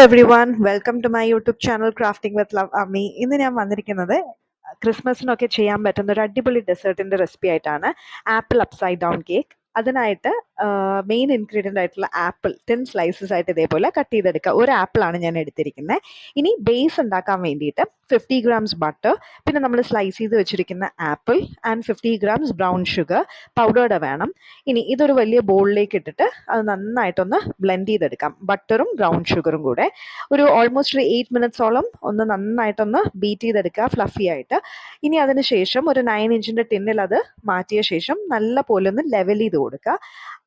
Everyone welcome to my YouTube channel crafting with love Ammi ഇന്ന് ഞാൻ വന്നിരിക്കുന്നത് ക്രിസ്മസിനൊക്കെ ചെയ്യാൻ പറ്റുന്ന ഒരു അടിപൊളി ഡെസേർട്ടിന്റെ റെസിപ്പി ആയിട്ടാണ് ആപ്പിൾ അപ്സൈഡ് ഡൗൺ കേക്ക് അതിനായിട്ട് മെയിൻ ഇൻഗ്രീഡിയന്റ് ആയിട്ടുള്ള ആപ്പിൾ ടെൻ സ്ലൈസസ് ആയിട്ട് ഇതേപോലെ കട്ട് ചെയ്തെടുക്കുക. ഒരു ആപ്പിളാണ് ഞാൻ എടുത്തിരിക്കുന്നത് ഇനി ബേസ് ഉണ്ടാക്കാൻ വേണ്ടിയിട്ട് ഫിഫ്റ്റി ഗ്രാംസ് ബട്ടർ പിന്നെ നമ്മൾ സ്ലൈസ് ചെയ്ത് വെച്ചിരിക്കുന്ന apple and fifty grams brown sugar powdered വേണം. ഇനി ഇതൊരു വലിയ ബോളിലേക്ക് ഇട്ടിട്ട് അത് നന്നായിട്ടൊന്ന് ബ്ലെൻഡ് ചെയ്തെടുക്കാം. ബട്ടറും ബ്രൗൺ ഷുഗറും കൂടെ. ഒരു ഓൾമോസ്റ്റ് ഒരു എയ്റ്റ് മിനിറ്റ്സോളം ഒന്ന് നന്നായിട്ടൊന്ന് ബീറ്റ് ചെയ്തെടുക്കുക ഫ്ലഫി ആയിട്ട്. ഇനി അതിന് ശേഷം ഒരു നയൻ ഇഞ്ചിന്റെ ടിന്നിൽ അത് മാറ്റിയ ശേഷം നല്ല പോലെ ഒന്ന് ലെവൽ ചെയ്ത് കൊടുക്കുക.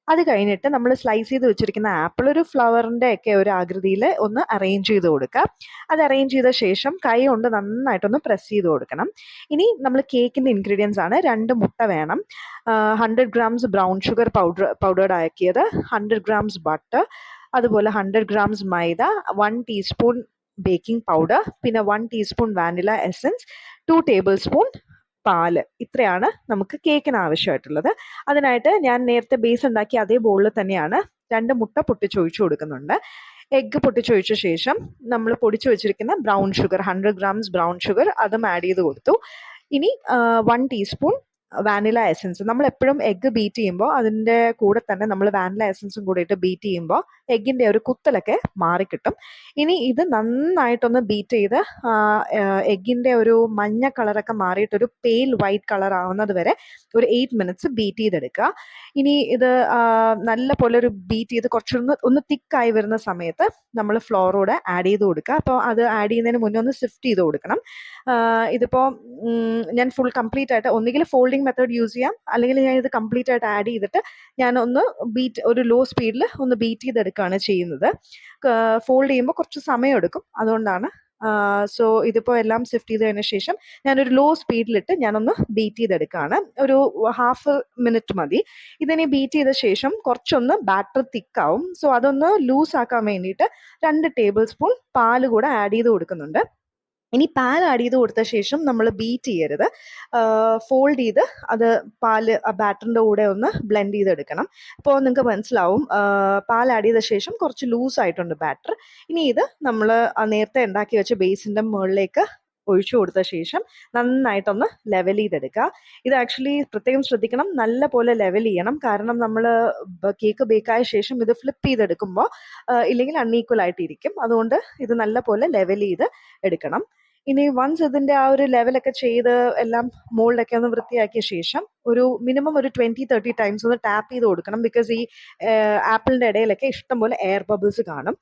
അത് കഴിഞ്ഞിട്ട് നമ്മൾ സ്ലൈസ് ചെയ്ത് വെച്ചിരിക്കുന്ന ആപ്പിൾ ഒരു ഫ്ലവറിന്റെ ഒക്കെ ഒരു ആകൃതിയിൽ ഒന്ന് അറേഞ്ച് ചെയ്ത് കൊടുക്കുക അത് അറേഞ്ച് ചെയ്ത ശേഷം കൈ കൊണ്ട് നന്നായിട്ടൊന്ന് പ്രസ് ചെയ്ത് കൊടുക്കണം. ഇനി നമ്മൾ കേക്കിന്റെ ഇൻഗ്രീഡിയൻസ് ആണ് രണ്ട് മുട്ട വേണം. Hundred grams brown sugar powder powdered ആക്കിയത് ഹൺഡ്രഡ് ഗ്രാംസ് ബട്ടർ അതുപോലെ hundred grams maida one teaspoon baking powder പിന്നെ one teaspoon vanilla essence two tablespoon പാൽ. ഇത്രയാണ് നമുക്ക് കേക്കിന് ആവശ്യമായിട്ടുള്ളത്. അതിനായിട്ട് ഞാൻ നേരത്തെ ബേസ് ഉണ്ടാക്കിയ അതേ ബോളിൽ തന്നെയാണ് രണ്ട് മുട്ട പൊട്ടിച്ചൊഴിച്ചു കൊടുക്കുന്നുണ്ട്. എഗ്ഗ് പൊട്ടിച്ചൊഴിച്ച ശേഷം നമ്മൾ പൊടിച്ചു വെച്ചിരിക്കുന്ന brown sugar hundred grams brown sugar അതും ആഡ് ചെയ്ത് കൊടുത്തു. ഇനി വൺ ടീസ്പൂൺ വാനില എസൻസ് നമ്മൾ എപ്പോഴും എഗ്ഗ് ബീറ്റ് ചെയ്യുമ്പോൾ അതിന്റെ കൂടെ തന്നെ നമ്മൾ വാനില എസൻസും കൂടിയിട്ട് ബീറ്റ് ചെയ്യുമ്പോൾ എഗ്ഗിന്റെ ഒരു കുത്തലൊക്കെ മാറിക്കിട്ടും. ഇനി ഇത് നന്നായിട്ടൊന്ന് ബീറ്റ് ചെയ്ത് എഗ്ഗിന്റെ ഒരു മഞ്ഞ കളറൊക്കെ മാറിയിട്ട് ഒരു പെയിൽ വൈറ്റ് കളർ ആവുന്നത് വരെ ഒരു എയ്റ്റ് മിനിറ്റ്സ് ബീറ്റ് ചെയ്തെടുക്കുക. ഇനി ഇത് നല്ല പോലെ ഒരു ബീറ്റ് ചെയ്ത് കുറച്ചൊന്ന് ഒന്ന് തിക്കായി വരുന്ന സമയത്ത് നമ്മൾ ഫ്ലോറോടെ ആഡ് ചെയ്ത് കൊടുക്കുക. അപ്പോൾ അത് ആഡ് ചെയ്യുന്നതിന് മുന്നേ ഒന്ന് സിഫ്റ്റ് ചെയ്ത് കൊടുക്കണം. ഇതിപ്പോൾ ഞാൻ ഫുൾ കംപ്ലീറ്റ് ആയിട്ട് ഒന്നുകിൽ ഫോൾഡിംഗ് മെത്തേഡ് യൂസ് ചെയ്യാം. അല്ലെങ്കിൽ ഞാൻ ഇത് കംപ്ലീറ്റ് ആയിട്ട് ആഡ് ചെയ്തിട്ട് ഞാൻ ഒന്ന് ബീറ്റ് ഒരു ലോ സ്പീഡിൽ ഒന്ന് ബീറ്റ് ചെയ്തെടുക്കുകയാണ് ചെയ്യുന്നത്. ഫോൾഡ് ചെയ്യുമ്പോൾ കുറച്ച് സമയം എടുക്കും അതുകൊണ്ടാണ് സോ ഇതിപ്പോൾ എല്ലാം സിഫ്റ്റ് ചെയ്തതിന് ശേഷം ഞാനൊരു ലോ സ്പീഡിലിട്ട് ഞാനൊന്ന് ബീറ്റ് ചെയ്തെടുക്കുകയാണ് ഒരു ഹാഫ് മിനിറ്റ് മതി. ഇതിനെ ബീറ്റ് ചെയ്ത ശേഷം കുറച്ചൊന്ന് ബാറ്റർ തിക്കാവും സോ അതൊന്ന് ലൂസ് ആക്കാൻ വേണ്ടിയിട്ട് രണ്ട് ടേബിൾ സ്പൂൺ പാൽ കൂടെ ആഡ് ചെയ്ത് കൊടുക്കുന്നുണ്ട്. ഇനി പാൽ ആഡ് ചെയ്ത് കൊടുത്ത ശേഷം നമ്മൾ ബീറ്റ് ചെയ്യരുത്. ഫോൾഡ് ചെയ്ത് അത് പാൽ ബാറ്ററിന്റെ കൂടെ ഒന്ന് ബ്ലെൻഡ് ചെയ്തെടുക്കണം. അപ്പോൾ നിങ്ങൾക്ക് മനസ്സിലാവും പാൽ ആഡ് ചെയ്ത ശേഷം കുറച്ച് ലൂസ് ആയിട്ടുണ്ട് ബാറ്റർ ഇനി ഇത് നമ്മൾ നേരത്തെ ഉണ്ടാക്കി വെച്ച ബേസിന്റെ മുകളിലേക്ക് ഒഴിച്ചു കൊടുത്ത ശേഷം നന്നായിട്ടൊന്ന് ലെവൽ ചെയ്തെടുക്കുക ഇത് ആക്ച്വലി പ്രത്യേകം ശ്രദ്ധിക്കണം നല്ല പോലെ ലെവൽ ചെയ്യണം. കാരണം നമ്മൾ കേക്ക് ബേക്കായ ശേഷം ഇത് ഫ്ലിപ്പ് ചെയ്തെടുക്കുമ്പോൾ ഇല്ലെങ്കിൽ അൺഈക്വൽ ആയിട്ടിരിക്കും. അതുകൊണ്ട് ഇത് നല്ല പോലെ ലെവൽ ചെയ്ത് എടുക്കണം. ഇനി വൺസ് ഇതിന്റെ ആ ഒരു ലെവലൊക്കെ ചെയ്ത് എല്ലാം മോൾഡൊക്കെ ഒന്ന് വൃത്തിയാക്കിയ ശേഷം ഒരു മിനിമം ഒരു ട്വന്റി തേർട്ടി ടൈംസ് ഒന്ന് ടാപ്പ് ചെയ്ത് കൊടുക്കണം. ബിക്കോസ് ഈ ആപ്പിളിന്റെ ഇടയിലൊക്കെ ഇഷ്ടംപോലെ എയർ ബബിൾസ് കാണും.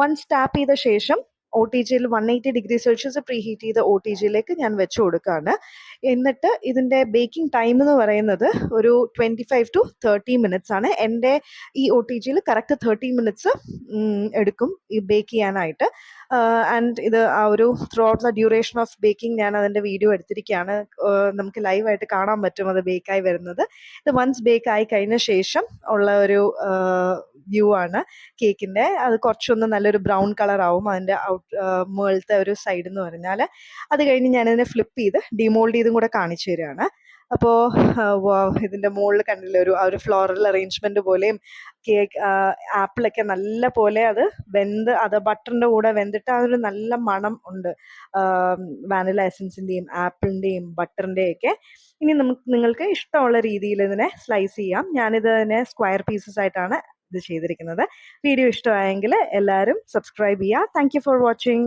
വൺസ് ടാപ്പ് ചെയ്ത ശേഷം ഒ ടി ജിയിൽ one eighty degree celsius preheat ചെയ്ത ഒ ടി ജിയിലേക്ക് ഞാൻ വെച്ച് കൊടുക്കുകയാണ് എന്നിട്ട് ഇതിന്റെ ബേക്കിംഗ് ടൈം എന്ന് പറയുന്നത് ഒരു twenty five to thirty minutes ആണ്. എന്റെ ഈ ഒ ടി ജിയിൽ കറക്റ്റ് തേർട്ടി മിനിറ്റ്സ് എടുക്കും ഈ ബേക്ക് ചെയ്യാനായിട്ട്. ആൻഡ് ഇത് ആ ഒരു throughout the duration of baking ഞാൻ അതിന്റെ വീഡിയോ എടുത്തിരിക്കുകയാണ് നമുക്ക് ലൈവായിട്ട് കാണാൻ പറ്റും അത് ബേക്കായി വരുന്നത്. ഇത് വൺസ് ബേക്ക് ആയി കഴിഞ്ഞ ശേഷം ഉള്ള ഒരു വ്യൂ ആണ്. കേക്കിന്റെ അത് കുറച്ചൊന്ന് നല്ലൊരു ബ്രൗൺ കളർ ആവും അതിന്റെ ഔട്ട് മുകളിലത്തെ ഒരു സൈഡ് എന്ന് പറഞ്ഞാൽ അത് കഴിഞ്ഞ് ഞാനതിനെ ഫ്ലിപ്പ് ചെയ്ത് ഡിമോൾഡ് ചെയ്തും കൂടെ കാണിച്ചു തരികയാണ്. അപ്പോൾ ഇതിന്റെ മുകളിൽ കണ്ടില്ല ഒരു ആ ഒരു ഫ്ലോറൽ അറേഞ്ച്മെന്റ് പോലെയും കേക്ക് ആപ്പിളൊക്കെ നല്ല പോലെ അത് വെന്ത് അത് ബട്ടറിന്റെ കൂടെ വെന്തിട്ട് ഒരു നല്ല മണം ഉണ്ട്. വാനില എസൻസിന്റെയും ആപ്പിളിന്റെയും ബട്ടറിന്റെയൊക്കെ. ഇനി നമുക്ക് നിങ്ങൾക്ക് ഇഷ്ടമുള്ള രീതിയിൽ ഇതിനെ സ്ലൈസ് ചെയ്യാം. ഞാനിത് സ്ക്വയർ പീസസ് ആയിട്ടാണ് ഇത് ചെയ്തിരിക്കുന്നത്. വീഡിയോ ഇഷ്ടമായെങ്കിൽ എല്ലാവരും സബ്സ്ക്രൈബ് ചെയ്യുക. Thank for watching